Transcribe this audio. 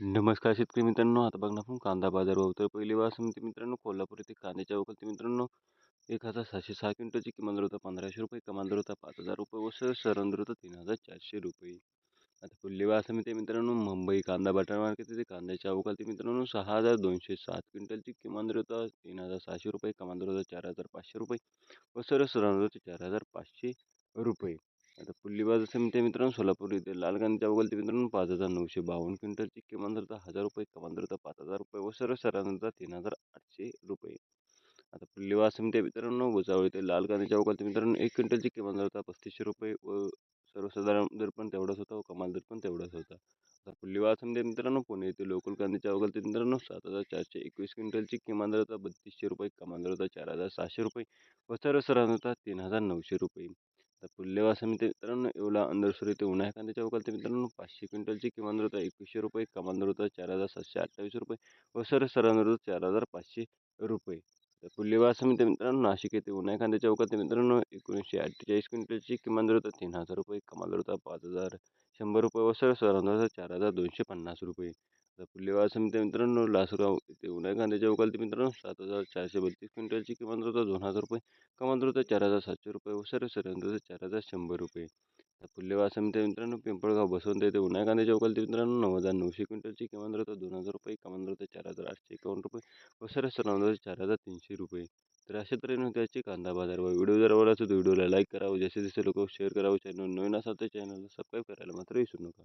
नमस्कार शेतकरी मित्रांनो आता बघणार आपण कांदा बाजार भाव. तर पहिली समिती मित्रांनो कोल्हापूर येथे कांद्याच्या वकलती मित्रांनो एक हजार सहाशे सहा क्विंटलची किमान दर होता पंधराशे रुपये कमाल दर होता पाच हजार रुपये व सर सरांदर होता तीन हजार चारशे रुपये. आता पुढली समिती मित्रांनो मुंबई कांदा बटाटा मार्केट येथे कांद्याच्या अवकालती मित्रांनो सहा हजार दोनशे सात क्विंटलची किमान दर होता तीन हजार सहाशे रुपये कमाल दर होता चार हजार पाचशे रुपये व सर सरांदर होते चार हजार पाचशे रुपये. आता पुल्ली बाजार समिती मित्रांनो सोलापूर येथे लाल गांधीच्या अवकाळी मित्रांनो पाच हजार नऊशे बावन्न क्विंटलची किमान दर हजार रुपये कमाल दर पाच हजार रुपये व सर्व तीन हजार आठशे रुपये. आता पुल्ली बाजार मित्रांनो भुसावळ येथे लाल गांधीच्या अवकाळी मित्रांनो एक क्विंटलची किमान दर पस्तीसशे रुपये व सर्वसाधारण दर पण तेवढाच होता व कमाल दर पण तेवढाच होता. आता पुल्ली बाजार मित्रांनो पुणे येथे लोकल कांद्याच्या ते मित्रांनो सात हजार चारशे एकवीस क्विंटलची किमान दर बत्तीसशे रुपये कमाल दर होता चार हजार सहाशे रुपये व सर्व होता तीन हजार नऊशे रुपये. तर पुल्लेवा समिती मित्रांनो येवला अंदरसुर येथे उन्हाळ्या कांद्याच्या वकालते मित्रांनो पाचशे क्विंटलची किमान दर होता. एकवीसशे रुपये कमान दर होता चार हजार सातशे अठ्ठावीस रुपये व सर सरांचा चार हजार पाचशे रुपये. तर पुल्लेवा समिती मित्रांनो नाशिक येथे उन्हाळ्या कांद्याच्या अवकाळी मित्रांनो एकोणीसशे अठ्ठेचाळीस क्विंटलची किमान दर होता तीन हजार रुपये कमाल दर होता पाच हजार शंभर रुपये व सर सरांचा चार हजार दोनशे पन्नास रुपये. आता पुल्लेवा समिती मित्रांनो लासगाव येथे उन्हाळ्या कांद्याच्या उकालती मित्रांनो सात हजार चारशे बत्तीस क्विंटलची किमान दर होता दोन हजार रुपये. कमान दर होता चार हजार सातशे रुपये. व सर चार हजार शंभर रुपये. फुलेवा पुल्लेवा समिती मित्रांनो पिंपळगाव बसवंत येथे उन्हाळ्या कांद्याच्या उकालती मित्रांनो नऊ हजार नऊशे क्विंटलची किमान दर होता दोन हजार रुपये. कमान दर होता चार हजार आठशे एकावन्न रुपये. व सर चार हजार तीनशे रुपये. तर अशा तऱ्हेने त्याचे कांदा बाजार. व व्हिडिओ जर आवडला तर व्हिडिओला लाईक करावं जसे जसे लोक शेअर करावं चॅनल नवीन असाल तर चॅनलला सबस्क्राईब करायला मात्र विसरू नका.